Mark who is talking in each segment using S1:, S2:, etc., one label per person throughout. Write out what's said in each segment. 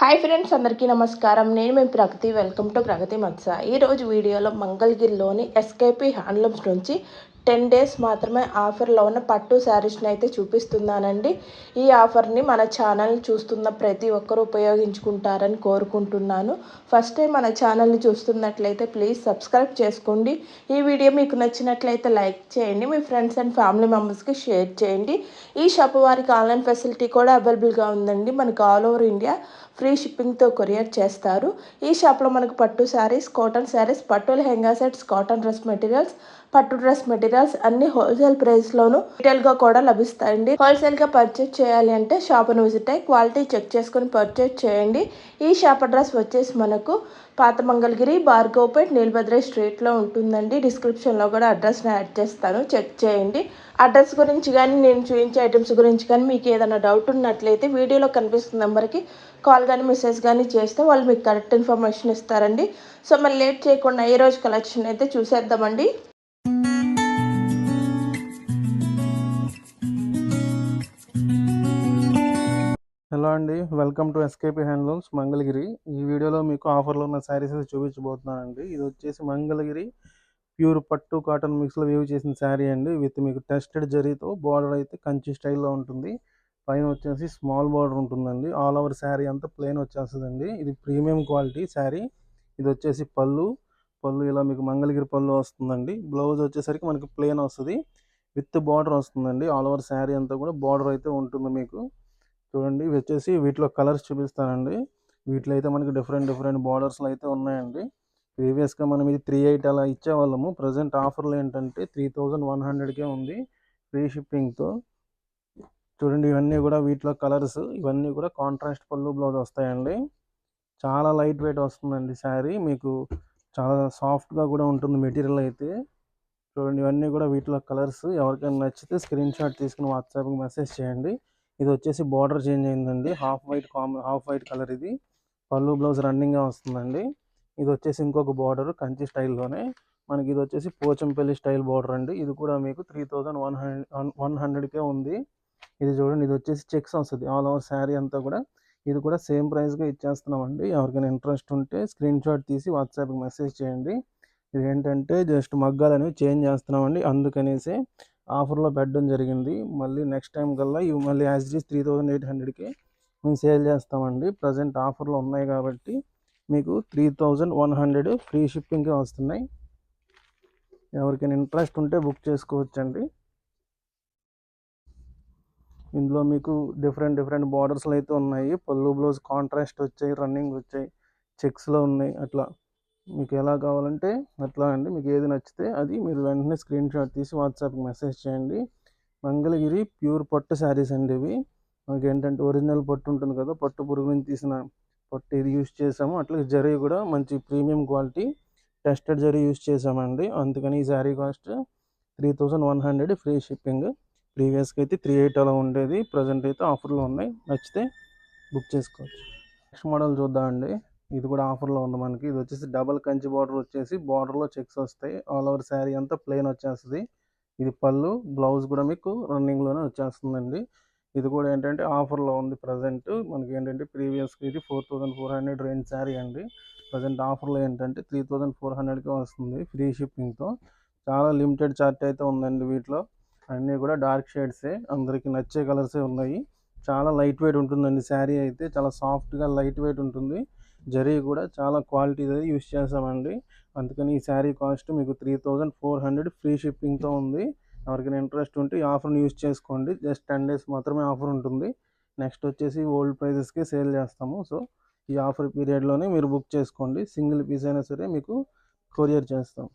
S1: Hi friends అందరికీ నమస్కారం. నేను మేము ప్రగతి. వెల్కమ్ టు ప్రగతి మత్స ఈరోజు వీడియోలో మంగళగిరిలోని ఎస్కేపీ హ్యాండ్లూమ్స్ నుంచి టెన్ డేస్ మాత్రమే ఆఫర్లో ఉన్న పట్టు శారీస్ని అయితే చూపిస్తున్నానండి. ఈ ఆఫర్ని మన ఛానల్ చూస్తున్న ప్రతి ఒక్కరు ఉపయోగించుకుంటారని కోరుకుంటున్నాను. ఫస్ట్ టైం మన ఛానల్ని చూస్తున్నట్లయితే ప్లీజ్ సబ్స్క్రైబ్ చేసుకోండి. ఈ వీడియో మీకు నచ్చినట్లయితే లైక్ చేయండి. మీ ఫ్రెండ్స్ అండ్ ఫ్యామిలీ మెంబర్స్కి షేర్ చేయండి. ఈ షాప్ వారికి ఆన్లైన్ ఫెసిలిటీ కూడా అవైలబుల్గా ఉందండి. మనకు ఆల్ ఓవర్ ఇండియా ఫ్రీ షిప్పింగ్తో కొరియర్ చేస్తారు. ఈ షాప్లో మనకు పట్టు శారీస్ కాటన్ శారీస్ పట్టు lehenga sets cotton dress materials పట్టు డ్రెస్ మెటీరియల్స్ అన్ని హోల్సేల్ ప్రైస్లోను గా కూడా లభిస్తాయండి. హోల్సేల్గా పర్చేస్ చేయాలి అంటే షాప్ను విజిట్ అయ్యి క్వాలిటీ చెక్ చేసుకుని పర్చేస్ చేయండి. ఈ షాప్ అడ్రస్ వచ్చేసి మనకు పాత మంగళగిరి భార్గవపేట్ నీలభద్ర స్ట్రీట్లో ఉంటుందండి. డిస్క్రిప్షన్లో కూడా అడ్రస్ని యాడ్ చేస్తాను. చెక్ చేయండి. అడ్రస్ గురించి కానీ నేను చూపించే ఐటమ్స్ గురించి కానీ మీకు ఏదైనా డౌట్ ఉన్నట్లయితే వీడియోలో కనిపిస్తున్న నెంబర్కి కాల్ కానీ మెసేజ్ కానీ చేస్తే వాళ్ళు మీకు కరెక్ట్ ఇన్ఫర్మేషన్ ఇస్తారండి. సో మరి లేట్ చేయకుండా ఈ రోజు కలెక్షన్ అయితే చూసేద్దామండి.
S2: హలో అండి. Welcome to SKP handlooms Mangalagiri. ఈ వీడియోలో మీకు ఆఫర్లో ఉన్న శారీస్ అయితే చూపించబోతున్నానండి. ఇది వచ్చేసి మంగళగిరి ప్యూర్ పట్టు కాటన్ మిక్స్లో వేవ్ చేసిన శారీ అండి. విత్ మీకు టెస్టెడ్ జరీతో బార్డర్ అయితే కంచి స్టైల్లో ఉంటుంది. పైన వచ్చేసి స్మాల్ బార్డర్ ఉంటుందండి. ఆల్ ఓవర్ శారీ అంతా ప్లెయిన్ వచ్చేస్తుందండి. ఇది ప్రీమియం క్వాలిటీ శారీ. ఇది వచ్చేసి పళ్ళు. పళ్ళు ఇలా మీకు మంగళగిరి పళ్ళు వస్తుందండి. బ్లౌజ్ వచ్చేసరికి మనకి ప్లెయిన్ వస్తుంది. విత్ బార్డర్ వస్తుందండి. ఆల్ ఓవర్ శారీ అంతా కూడా బార్డర్ అయితే ఉంటుంది మీకు. చూడండి ఇవి వచ్చేసి వీటిలో కలర్స్ చూపిస్తానండి. వీటిలో అయితే మనకి డిఫరెంట్ డిఫరెంట్ బార్డర్స్లో అయితే ఉన్నాయండి. ప్రీవియస్గా మనం ఇది త్రీ ఎయిట్ అలా ఇచ్చేవాళ్ళము. ప్రజెంట్ ఆఫర్లు ఏంటంటే త్రీ థౌజండ్ వన్ హండ్రెడ్కే ఉంది ఫ్రీ షిప్పింగ్తో. చూడండి ఇవన్నీ కూడా వీటిలో కలర్స్ ఇవన్నీ కూడా కాంట్రాస్ట్ పళ్ళు బ్లౌజ్ వస్తాయండి. చాలా లైట్ వెయిట్ వస్తుందండి శారీ. మీకు చాలా సాఫ్ట్గా కూడా ఉంటుంది మెటీరియల్ అయితే. చూడండి ఇవన్నీ కూడా వీటిలో కలర్స్. ఎవరికైనా నచ్చితే స్క్రీన్ షాట్ తీసుకుని వాట్సాప్కి మెసేజ్ చేయండి. ఇది వచ్చేసి బార్డర్ చేంజ్ అయిందండి. Half white common half white colour ఇది. పళ్ళు బ్లౌజ్ రన్నింగ్గా వస్తుందండి. ఇది వచ్చేసి ఇంకొక బార్డర్ కంచి స్టైల్లోనే. మనకి ఇది వచ్చేసి పోచంపల్లి స్టైల్ బార్డర్ అండి. ఇది కూడా మీకు three thousand one hundred one హండ్రెడ్కే ఉంది. ఇది చూడండి ఇది వచ్చేసి చెక్స్ వస్తుంది. ఆల్ ఓవర్ శారీ అంతా కూడా. ఇది కూడా సేమ్ ప్రైస్గా ఇచ్చేస్తున్నామండి. ఎవరికైనా ఇంట్రెస్ట్ ఉంటే స్క్రీన్ షాట్ తీసి వాట్సాప్కి మెసేజ్ చేయండి. ఇది ఏంటంటే జస్ట్ మగ్గాలు అనేవి చేంజ్ చేస్తున్నామండి. అందుకనేసి ఆఫర్లో పెట్టడం జరిగింది. మళ్ళీ నెక్స్ట్ టైం కల్లా ఇవి మళ్ళీ as it three thousand eight హండ్రెడ్కి మేము సేల్ చేస్తామండి. ప్రజెంట్ ఆఫర్లు ఉన్నాయి కాబట్టి మీకు three thousand one hundred free షిప్పింగ్కి వస్తున్నాయి. ఎవరికైనా ఇంట్రెస్ట్ ఉంటే బుక్ చేసుకోవచ్చండి. ఇందులో మీకు డిఫరెంట్ డిఫరెంట్ బార్డర్స్లో అయితే ఉన్నాయి. పళ్ళు బ్లౌజ్ కాంట్రాస్ట్ వచ్చాయి రన్నింగ్ వచ్చాయి చెక్స్లో ఉన్నాయి. అట్లా మీకు ఎలా కావాలంటే అట్లా అండి. మీకు ఏది నచ్చితే అది మీరు వెంటనే స్క్రీన్ షాట్ తీసి వాట్సాప్కి మెసేజ్ చేయండి. మంగళగిరి ప్యూర్ పట్టు శారీస్ అండి ఇవి. మనకి ఏంటంటే ఒరిజినల్ పట్టు ఉంటుంది కదా పట్టు పురుగు నుంచి తీసిన పట్టు ఇది యూస్ చేసాము. అట్లా జరీ కూడా మంచి premium quality tested zari use చేసామండి. అందుకని ఈ sari cost three thousand one hundred free shipping. ప్రీవియస్గా అయితే త్రీ ఎయిట్ అలా ఉండేది. ప్రజెంట్ అయితే ఆఫర్లో ఉన్నాయి. నచ్చితే బుక్ చేసుకోవచ్చు. నెక్స్ట్ మోడల్ చూద్దామండి. ఇది కూడా ఆఫర్లో ఉంది మనకి. ఇది వచ్చేసి డబల్ కంచి బార్డర్ వచ్చేసి బార్డర్లో చెక్స్ వస్తాయి. ఆల్ ఓవర్ శారీ అంతా ప్లెయిన్ వచ్చేస్తుంది. ఇది పళ్ళు బ్లౌజ్ కూడా మీకు రన్నింగ్లోనే వచ్చేస్తుందండి. ఇది కూడా ఏంటంటే ఆఫర్లో ఉంది ప్రజెంట్. మనకి ఏంటంటే ప్రీవియస్కి ఇది four thousand four hundred range sari అండి. ప్రజెంట్ ఆఫర్లో ఏంటంటే త్రీ థౌజండ్ ఫోర్ హండ్రెడ్కి వస్తుంది ఫ్రీ షిప్పింగ్తో. చాలా లిమిటెడ్ చార్ట్ అయితే ఉందండి వీటిలో. అన్నీ కూడా డార్క్ షేడ్సే. అందరికీ నచ్చే కలర్సే ఉన్నాయి. చాలా లైట్ వెయిట్ ఉంటుందండి శారీ అయితే. చాలా సాఫ్ట్గా లైట్ వెయిట్ ఉంటుంది. జరీ కూడా చాలా క్వాలిటీ యూస్ చేసామండి అందుకని ఈ శారీ కాస్ట్ మీకు three thousand four hundred free షిప్పింగ్తో ఉంది. ఎవరికైనా ఇంట్రెస్ట్ ఉంటే ఈ ఆఫర్ని యూస్ చేసుకోండి. జస్ట్ టెన్ డేస్ మాత్రమే ఆఫర్ ఉంటుంది. నెక్స్ట్ వచ్చేసి ఓల్డ్ ప్రైజెస్కి సేల్ చేస్తాము. సో ఈ ఆఫర్ పీరియడ్లోనే మీరు బుక్ చేసుకోండి. సింగిల్ పీస్ అయినా సరే మీకు కొరియర్ చేస్తాం.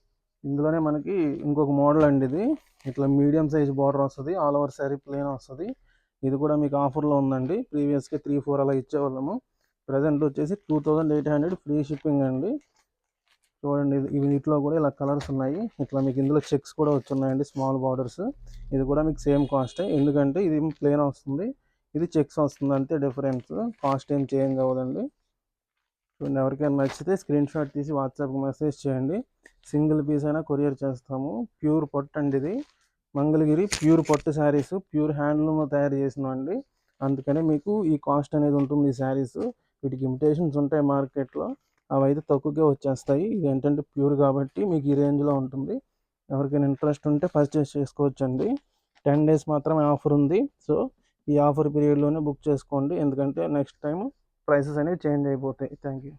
S2: ఇందులోనే మనకి ఇంకొక మోడల్ అండి ఇది. ఇట్లా మీడియం సైజ్ బార్డర్ వస్తుంది. ఆల్ ఓవర్ శారీ ప్లేన్ వస్తుంది. ఇది కూడా మీకు ఆఫర్లో ఉందండి. ప్రీవియస్గా త్రీ ఫోర్ అలా ఇచ్చేవాళ్ళము. ప్రజెంట్ వచ్చేసి two thousand eight hundred free shipping అండి. చూడండి ఇవి వీటిలో కూడా ఇలా కలర్స్ ఉన్నాయి. ఇట్లా మీకు ఇందులో చెక్స్ కూడా వచ్చున్నాయండి స్మాల్ బార్డర్స్ ఇది కూడా మీకు సేమ్ కాస్టే ఎందుకంటే ఇది ప్లేన్ వస్తుంది. ఇది చెక్స్ వస్తుంది అంతే డిఫరెన్స్ కాస్ట్ ఏం చేంజ్ అవ్వదండి. చూడండి ఎవరికైనా నచ్చితే స్క్రీన్ షాట్ తీసి వాట్సాప్కి మెసేజ్ చేయండి. సింగిల్ పీస్ అయినా కొరియర్ చేస్తాము. ప్యూర్ పట్టు అండి ఇది. మంగళగిరి ప్యూర్ పట్టు శారీస్ ప్యూర్ హ్యాండ్లూమ్ తయారు చేసినాం అండి. అందుకనే మీకు ఈ కాస్ట్ అనేది ఉంటుంది ఈ శారీస్ వీటికి ఇమిటేషన్స్ ఉంటాయి మార్కెట్లో అవి అయితే తక్కువగా వచ్చేస్తాయి. ఇది ఏంటంటే ప్యూర్ కాబట్టి మీకు ఈ రేంజ్లో ఉంటుంది. ఎవరికైనా ఇంట్రెస్ట్ ఉంటే పర్చేస్ చేసుకోవచ్చండి. టెన్ డేస్ మాత్రమే ఆఫర్ ఉంది. సో ఈ ఆఫర్ పీరియడ్లోనే బుక్ చేసుకోండి. ఎందుకంటే నెక్స్ట్ టైం ప్రైసెస్ అనేవి చేంజ్ అయిపోతాయి. Thank you